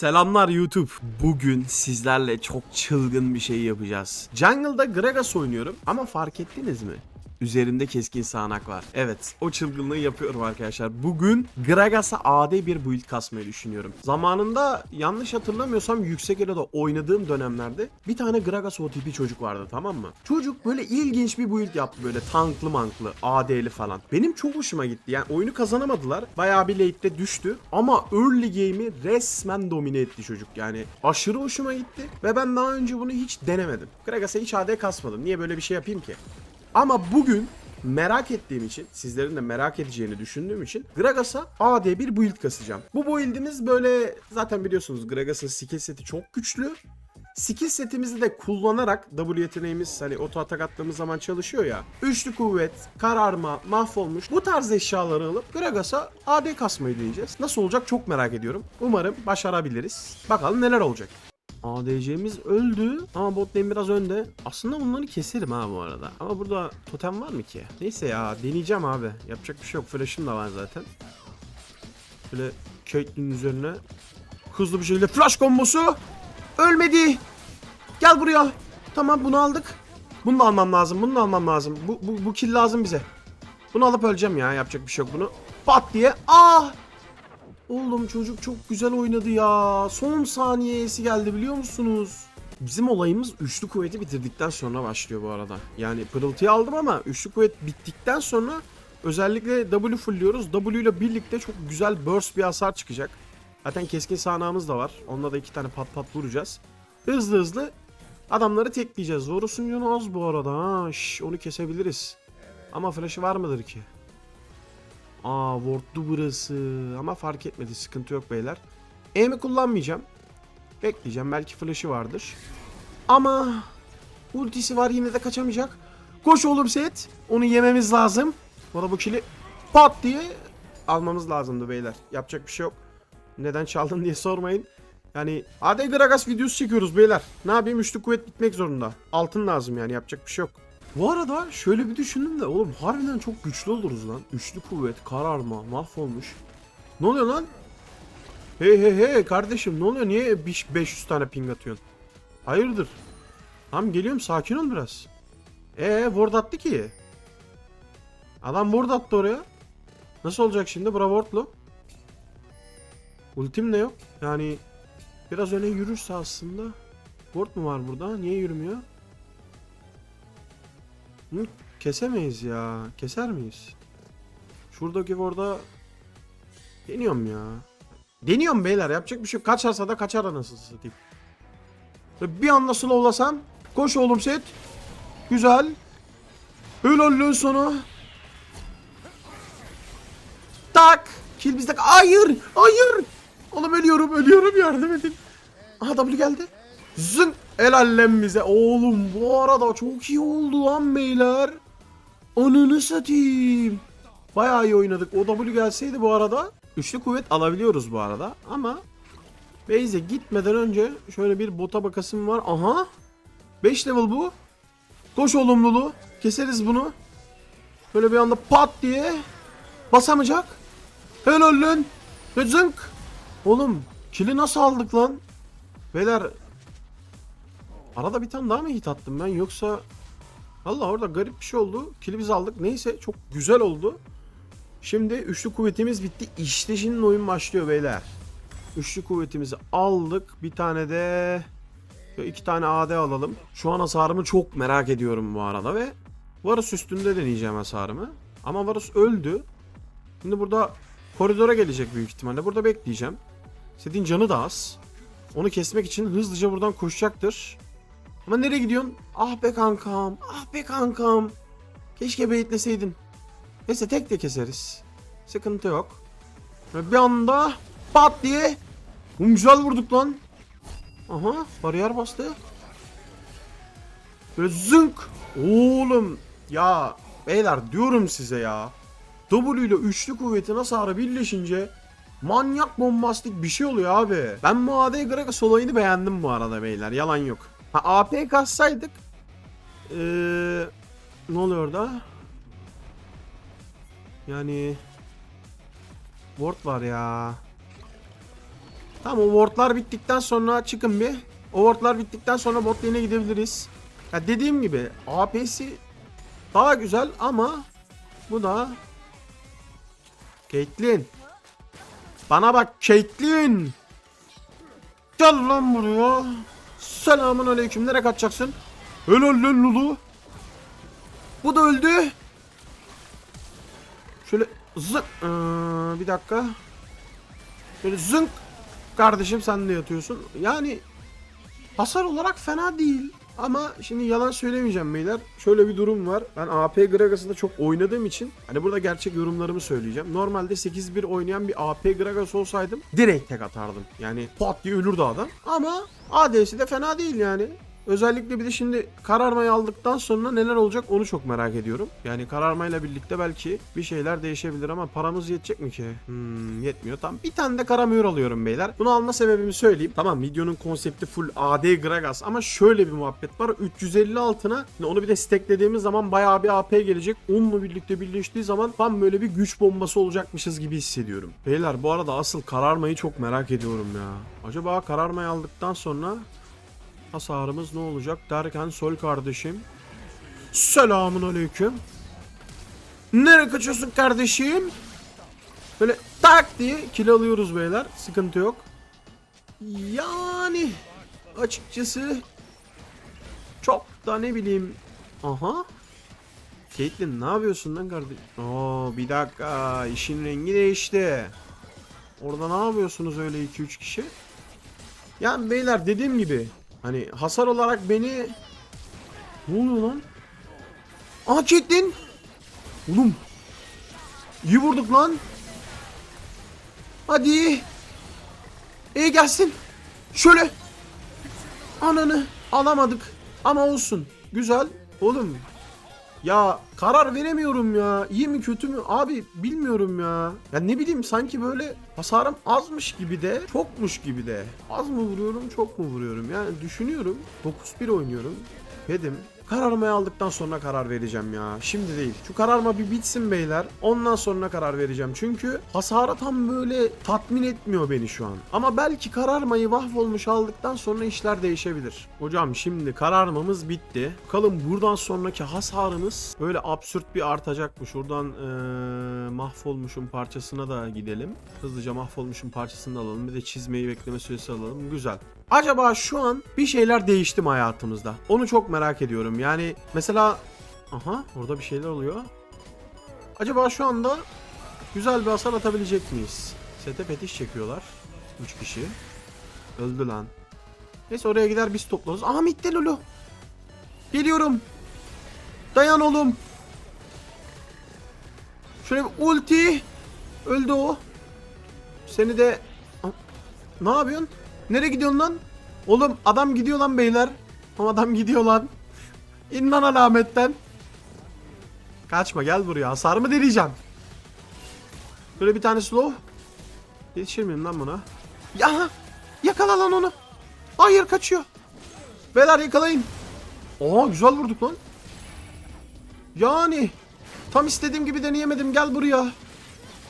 Selamlar YouTube. Bugün sizlerle çok çılgın bir şey yapacağız. Jungle'da Gragas oynuyorum ama fark ettiniz mi? Üzerimde keskin sağanak var. Evet, o çılgınlığı yapıyorum arkadaşlar. Bugün Gragas'a AD bir build kasmayı düşünüyorum. Zamanında yanlış hatırlamıyorsam yüksek elo'da oynadığım dönemlerde bir tane Gragas OTP çocuk vardı tamam mı? Çocuk böyle ilginç bir build yaptı böyle tanklı manklı, AD'li falan. Benim çok hoşuma gitti. Yani oyunu kazanamadılar. Bayağı bir late'de düştü. Ama early game'i resmen domine etti çocuk. Yani aşırı hoşuma gitti. Ve ben daha önce bunu hiç denemedim. Gragas'a hiç AD kasmadım. Niye böyle bir şey yapayım ki? Ama bugün merak ettiğim için, sizlerin de merak edeceğini düşündüğüm için Gragas'a AD bir build kasacağım. Bu build'imiz böyle zaten biliyorsunuz Gragas'ın skill seti çok güçlü. Skill setimizi de kullanarak W yeteneğimiz hani oto atak attığımız zaman çalışıyor ya. Üçlü kuvvet, kararma, mahvolmuş bu tarz eşyaları alıp Gragas'a AD kasmayı deneyeceğiz. Nasıl olacak çok merak ediyorum. Umarım başarabiliriz. Bakalım neler olacak. ADC'miz öldü ama bot lane biraz önde. Aslında bunları keserim ha bu arada. Ama burada totem var mı ki? Neyse ya deneyeceğim abi. Yapacak bir şey yok. Flash'ım da var zaten. Böyle Caitlyn'in üzerine hızlı bir şekilde flash kombosu. Ölmedi. Gel buraya. Tamam bunu aldık. Bunu da almam lazım. Bunu da almam lazım. Bu, bu, bu kill lazım bize. Bunu alıp öleceğim ya. Yapacak bir şey yok bunu. Pat diye. Ah! Oğlum çocuk çok güzel oynadı ya. Son saniyesi geldi biliyor musunuz? Bizim olayımız üçlü kuvveti bitirdikten sonra başlıyor bu arada. Yani pırıltıyı aldım ama üçlü kuvvet bittikten sonra özellikle W fullliyoruz. W ile birlikte çok güzel burst bir hasar çıkacak. Zaten keskin sağanağımız da var. Onunla da iki tane pat pat vuracağız. Hızlı hızlı adamları tekleyeceğiz. Zorus'un yönü az bu arada. Ha, şş, onu kesebiliriz. Ama flash'ı var mıdır ki? Aa wardlu burası. Ama fark etmedi. Sıkıntı yok beyler. E'mi kullanmayacağım. Bekleyeceğim. Belki flash'ı vardır. Ama ultisi var yine de kaçamayacak. Koş oğlum set. Onu yememiz lazım. Arada bu kili pat diye almamız lazımdı beyler. Yapacak bir şey yok. Neden çaldın diye sormayın. Yani AD Gragas videosu çekiyoruz beyler. Ne yapayım üçlü kuvvet bitmek zorunda. Altın lazım yani yapacak bir şey yok. Bu arada şöyle bir düşündüm de oğlum harbiden çok güçlü oluruz lan. Üçlü kuvvet, kararma, mahvolmuş. Ne oluyor lan? Hey hey hey kardeşim ne oluyor? Niye biş- 500 tane ping atıyorsun? Hayırdır? Tamam geliyorum sakin ol biraz. Ee ward attı ki. Adam ward attı oraya. Nasıl olacak şimdi? Bura wardlu. Ultim de yok. Yani biraz öne yürürse aslında. Ward mu var burada? Niye yürümüyor? Kesemeyiz ya. Keser miyiz? Şuradaki orada deniyorum ya. Deniyorum beyler. Yapacak bir şey yok. Kaçarsa da kaçar anasını satayım. Bir anda slowlasam. Koş oğlum set. Güzel. Helal lan sana. Tak. Kill bizde. Hayır. Hayır. Oğlum ölüyorum. Ölüyorum. Yardım edin. Aha W geldi. Zın. Helal lan bize. Oğlum bu arada çok iyi oldu lan beyler. Ananı satayım. Bayağı iyi oynadık. O W gelseydi bu arada. Üçlü kuvvet alabiliyoruz bu arada. Ama Beyze gitmeden önce şöyle bir bota bakasım var. Aha. 5 level bu. Koş oğlum Lulu. Keseriz bunu. Böyle bir anda pat diye. Basamayacak. Helal lan. Zınk. Oğlum kili nasıl aldık lan? Beyler Arada bir tane daha mı hit attım ben yoksa Allah orada garip bir şey oldu. Kili biz aldık. Neyse çok güzel oldu. Şimdi üçlü kuvvetimiz bitti. İşte şimdi oyun başlıyor beyler. Üçlü kuvvetimizi aldık. Bir tane de şöyle iki tane AD alalım. Şu an hasarımı çok merak ediyorum bu arada ve Varus üstünde deneyeceğim hasarımı. Ama Varus öldü. Şimdi burada koridora gelecek büyük ihtimalle. Burada bekleyeceğim. Sedin canı da az. Onu kesmek için hızlıca buradan koşacaktır. Ama nereye gidiyorsun? Ah be kankam. Ah be kankam. Keşke beyitleseydin. Neyse tek de keseriz. Sıkıntı yok. Ve bir anda pat diye. Oğlum güzel vurduk lan. Aha bariyer bastı. Böyle zınk. Oğlum ya beyler diyorum size ya. W ile üçlü kuvvetin hasarı birleşince manyak bombastik bir şey oluyor abi. Ben bu AD Gragas olayını beğendim bu arada beyler yalan yok. Ha AP kassaydık ee, ne oluyor da? Yani Ward var ya. Tamam o wardlar bittikten sonra çıkın bir. O wardlar bittikten sonra bot lane'e gidebiliriz. Ya dediğim gibi AP'si daha güzel ama bu da Caitlyn. Bana bak Caitlyn. Gel lan buraya. Selamun aleyküm. Nereye kaçacaksın? Helal lan Lulu. Bu da öldü. Şöyle zık. Ee, bir dakika. Şöyle zınk. Kardeşim sen de yatıyorsun. Yani hasar olarak fena değil. Ama şimdi yalan söylemeyeceğim beyler. Şöyle bir durum var. Ben AP Gragas'ında çok oynadığım için hani burada gerçek yorumlarımı söyleyeceğim. Normalde 8-1 oynayan bir AP Gragas olsaydım direkt tek atardım. Yani pat diye ölürdü adam. Ama AD'si de fena değil yani. Özellikle bir de şimdi kararmayı aldıktan sonra neler olacak onu çok merak ediyorum. Yani kararmayla birlikte belki bir şeyler değişebilir ama paramız yetecek mi ki? Hmm, yetmiyor. Tamam bir tane de karamür alıyorum beyler. Bunu alma sebebimi söyleyeyim. Tamam videonun konsepti full AD Gragas ama şöyle bir muhabbet var. 350 altına onu bir de stacklediğimiz zaman bayağı bir AP gelecek. Onunla birlikte birleştiği zaman tam böyle bir güç bombası olacakmışız gibi hissediyorum. Beyler bu arada asıl kararmayı çok merak ediyorum ya. Acaba kararmayı aldıktan sonra hasarımız ne olacak derken Sol kardeşim. Selamun aleyküm. Nereye kaçıyorsun kardeşim? Böyle tak diye kill alıyoruz beyler. Sıkıntı yok. Yani açıkçası çok da ne bileyim. Aha. Caitlyn ne yapıyorsun lan kardeşim? Oo bir dakika işin rengi değişti. Orada ne yapıyorsunuz öyle 2-3 kişi? Yani beyler dediğim gibi hani hasar olarak beni ne oluyor lan? Aa Caitlyn! Oğlum iyi vurduk lan. Hadi. İyi gelsin. Şöyle. Ananı alamadık. Ama olsun. Güzel. Oğlum. Ya karar veremiyorum ya. İyi mi kötü mü? Abi bilmiyorum ya. Ya ne bileyim sanki böyle hasarım azmış gibi de çokmuş gibi de. Az mı vuruyorum çok mu vuruyorum? Yani düşünüyorum. 9-1 oynuyorum. Dedim. Kararmayı aldıktan sonra karar vereceğim ya. Şimdi değil. Şu kararma bir bitsin beyler. Ondan sonra karar vereceğim. Çünkü hasarı tam böyle tatmin etmiyor beni şu an. Ama belki kararmayı mahvolmuş aldıktan sonra işler değişebilir. Hocam şimdi kararmamız bitti. Bakalım buradan sonraki hasarımız böyle absürt bir artacak mı? Şuradan eee mahvolmuşun parçasına da gidelim. Hızlıca mahvolmuşun parçasını alalım. Bir de çizmeyi bekleme süresi alalım. Güzel. Acaba şu an bir şeyler değişti mi hayatımızda? Onu çok merak ediyorum. Yani mesela aha orada bir şeyler oluyor. Acaba şu anda güzel bir hasar atabilecek miyiz? Sete petiş çekiyorlar. 3 kişi. Öldü lan. Neyse oraya gider biz toplarız. Aha mitte Lulu. Geliyorum. Dayan oğlum. Şöyle bir ulti. Öldü o. Seni de... Ah, Ne yapıyorsun? Nereye gidiyorsun lan? Oğlum adam gidiyor lan beyler. Adam gidiyor lan. İn lan alametten. Kaçma gel buraya. Hasar mı deneyeceğim? Böyle bir tane slow. Yetişir miyim lan buna? Ya yakala lan onu. Hayır kaçıyor. Beyler yakalayın. Aa güzel vurduk lan. Yani tam istediğim gibi deneyemedim. Gel buraya.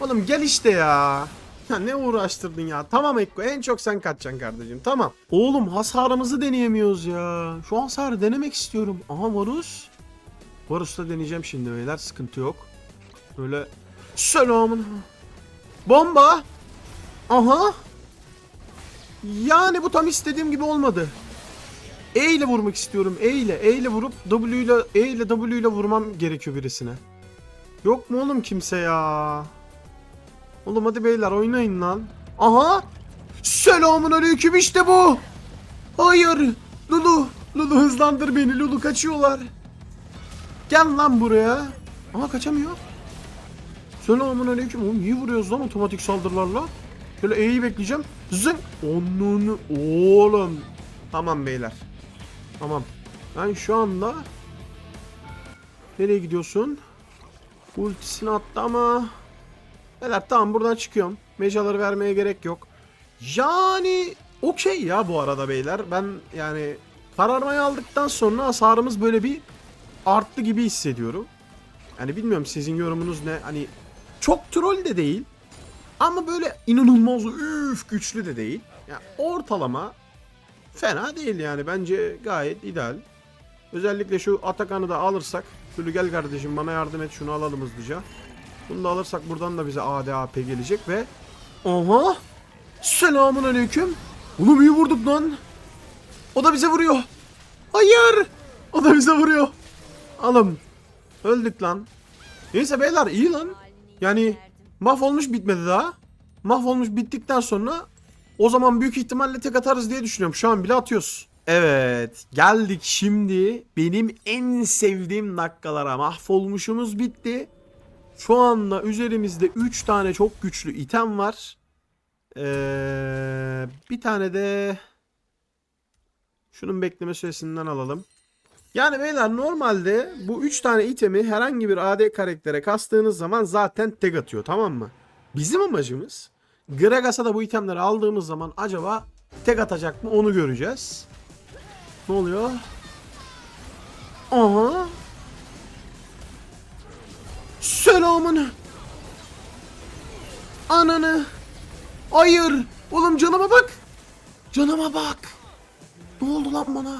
Oğlum gel işte ya. Ya ne uğraştırdın ya. Tamam Ekko en çok sen kaçacaksın kardeşim. Tamam. Oğlum hasarımızı deneyemiyoruz ya. Şu hasarı denemek istiyorum. Aha Varus. Varus'ta deneyeceğim şimdi beyler. Sıkıntı yok. Böyle selamın. Bomba. Aha. Yani bu tam istediğim gibi olmadı. E ile vurmak istiyorum. E ile. E ile vurup W ile E ile W ile vurmam gerekiyor birisine. Yok mu oğlum kimse ya? Oğlum hadi beyler oynayın lan. Aha! Selamun aleyküm işte bu. Hayır. Lulu. Lulu hızlandır beni. Lulu kaçıyorlar. Gel lan buraya. Aha kaçamıyor. Selamun aleyküm. Oğlum iyi vuruyoruz lan otomatik saldırılarla. Şöyle E'yi bekleyeceğim. Zın. Onun oğlum. Tamam beyler. Tamam. Ben şu anda Nereye gidiyorsun? Ultisini attı ama Beyler tamam buradan çıkıyorum. Mecaları vermeye gerek yok. Yani okey ya bu arada beyler. Ben yani kararmayı aldıktan sonra hasarımız böyle bir arttı gibi hissediyorum. Yani bilmiyorum sizin yorumunuz ne? Hani çok troll de değil. Ama böyle inanılmaz üf güçlü de değil. Ya ortalama fena değil yani. Bence gayet ideal. Özellikle şu Atakan'ı da alırsak. Şöyle gel kardeşim bana yardım et şunu alalım hızlıca. Bunu da alırsak buradan da bize ADAP gelecek ve Aha! Selamun aleyküm. Oğlum iyi vurduk lan. O da bize vuruyor. Hayır! O da bize vuruyor. Alım. Öldük lan. Neyse beyler iyi lan. Yani mahvolmuş bitmedi daha. Mahvolmuş bittikten sonra o zaman büyük ihtimalle tek atarız diye düşünüyorum. Şu an bile atıyoruz. Evet geldik şimdi benim en sevdiğim dakikalara. Mahvolmuşumuz bitti. Şu anda üzerimizde 3 tane çok güçlü item var. Ee, bir tane de şunun bekleme süresinden alalım. Yani beyler normalde bu 3 tane itemi herhangi bir AD karaktere kastığınız zaman zaten tek atıyor tamam mı? Bizim amacımız Gragas'a da bu itemleri aldığımız zaman acaba tek atacak mı onu göreceğiz. Ne oluyor? Aha. Selamın. Ananı. Hayır. Oğlum canıma bak. Canıma bak. Ne oldu lan bana?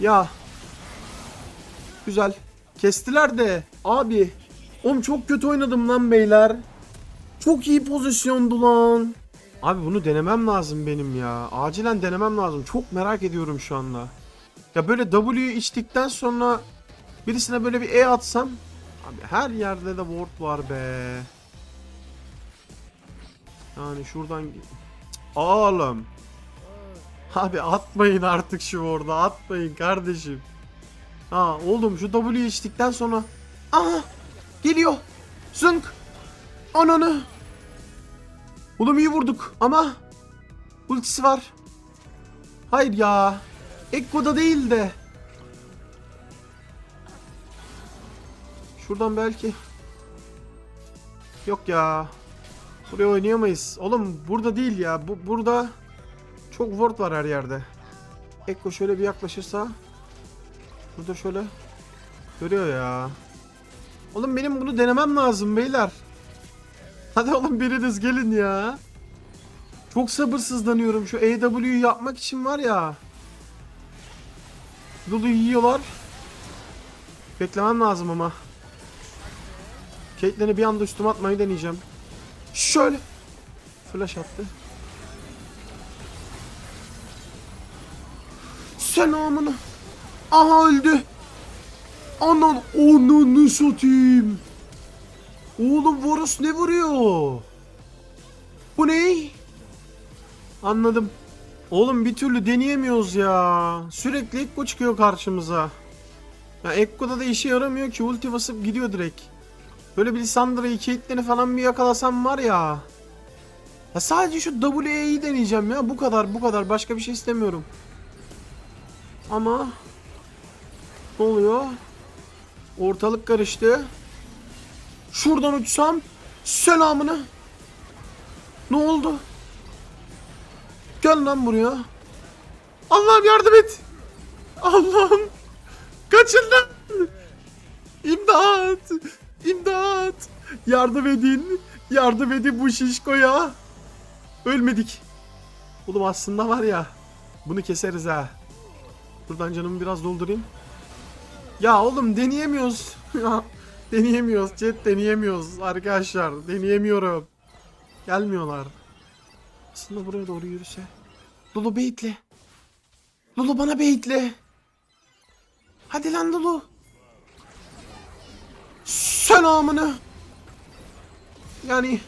Ya. Güzel. Kestiler de. Abi. Oğlum çok kötü oynadım lan beyler. Çok iyi pozisyondu lan. Abi bunu denemem lazım benim ya. Acilen denemem lazım. Çok merak ediyorum şu anda. Ya böyle W'yu içtikten sonra birisine böyle bir E atsam. Abi her yerde de ward var be. Yani şuradan... Oğlum. Abi atmayın artık şu orada atmayın kardeşim. Ha oğlum şu W içtikten sonra aha geliyor. Zınk. Ananı. Oğlum iyi vurduk ama ultisi var. Hayır ya. Ekko'da değil de. Şuradan belki. Yok ya. Buraya oynayamayız. Oğlum burada değil ya. Bu burada çok ward var her yerde. Ekko şöyle bir yaklaşırsa Burada şöyle görüyor ya. Oğlum benim bunu denemem lazım beyler. Hadi oğlum biriniz gelin ya. Çok sabırsızlanıyorum şu AW'yu yapmak için var ya. Lulu yiyorlar. Beklemem lazım ama. Caitlyn'i bir anda üstüme atmayı deneyeceğim. Şöyle. Flash attı. Selamını. Aha öldü. Anan onunu satayım. Oğlum Varus ne vuruyor? Bu ne? Anladım. Oğlum bir türlü deneyemiyoruz ya. Sürekli Ekko çıkıyor karşımıza. Ya Ekko'da da işe yaramıyor ki ulti basıp gidiyor direkt. Böyle bir Lissandra'yı, Caitlyn'i falan bir yakalasam var ya. Ya sadece şu WE'yi deneyeceğim ya. Bu kadar bu kadar. Başka bir şey istemiyorum. Ama ne oluyor? Ortalık karıştı. Şuradan uçsam selamını. Ne oldu? Gel lan buraya. Allah'ım yardım et. Allah'ım. Kaçın lan. İmdat. İmdat. Yardım edin. Yardım edin bu şişkoya. Ölmedik. Oğlum aslında var ya. Bunu keseriz ha. Buradan canımı biraz doldurayım. Ya oğlum deneyemiyoruz. Deneyemiyoruz. Chat deneyemiyoruz arkadaşlar. Deneyemiyorum. Gelmiyorlar. Aslında buraya doğru yürüse. Lulu baitle. Lulu bana baitle. Hadi lan Lulu. Selamını. Yani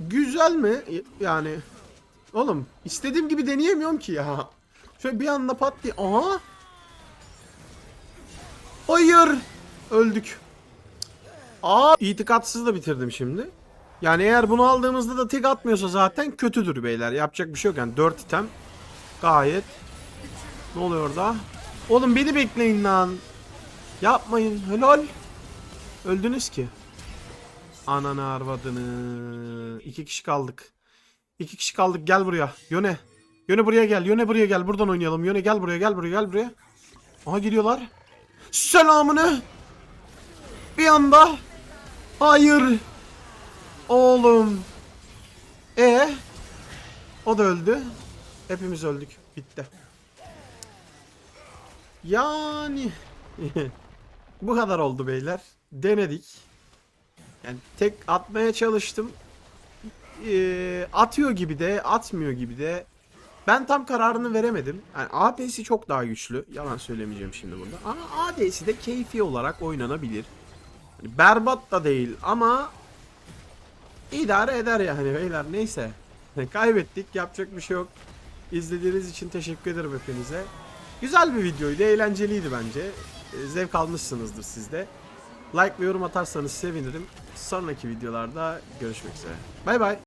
güzel mi? Yani oğlum istediğim gibi deneyemiyorum ki ya. Şöyle bir anda pat diye. Aha. Hayır. Öldük. Aa itikatsız da bitirdim şimdi. Yani eğer bunu aldığımızda da tek atmıyorsa zaten kötüdür beyler. Yapacak bir şey yok yani. 4 item gayet. Ne oluyor orada? Oğlum beni bekleyin lan. Yapmayın. Helal. Öldünüz ki. Ananı arvadını. İki kişi kaldık. İki kişi kaldık. Gel buraya. Yöne. Yöne buraya gel. Yöne buraya gel. Buradan oynayalım. Yöne gel buraya. Gel buraya. Gel buraya. Aha geliyorlar. Selamını. Bir anda. Hayır. Oğlum. E o da öldü. Hepimiz öldük. Bitti. Yani bu kadar oldu beyler. Denedik. Yani tek atmaya çalıştım. Ee, atıyor gibi de atmıyor gibi de. Ben tam kararını veremedim. Yani AP'si çok daha güçlü. Yalan söylemeyeceğim şimdi burada. Ama AD'si de keyfi olarak oynanabilir. Hani berbat da değil ama idare eder yani beyler neyse. Kaybettik yapacak bir şey yok. İzlediğiniz için teşekkür ederim hepinize. Güzel bir videoydu, eğlenceliydi bence. Ee, Zevk almışsınızdır siz de. Like ve yorum atarsanız sevinirim. Sonraki videolarda görüşmek üzere. Bay bay.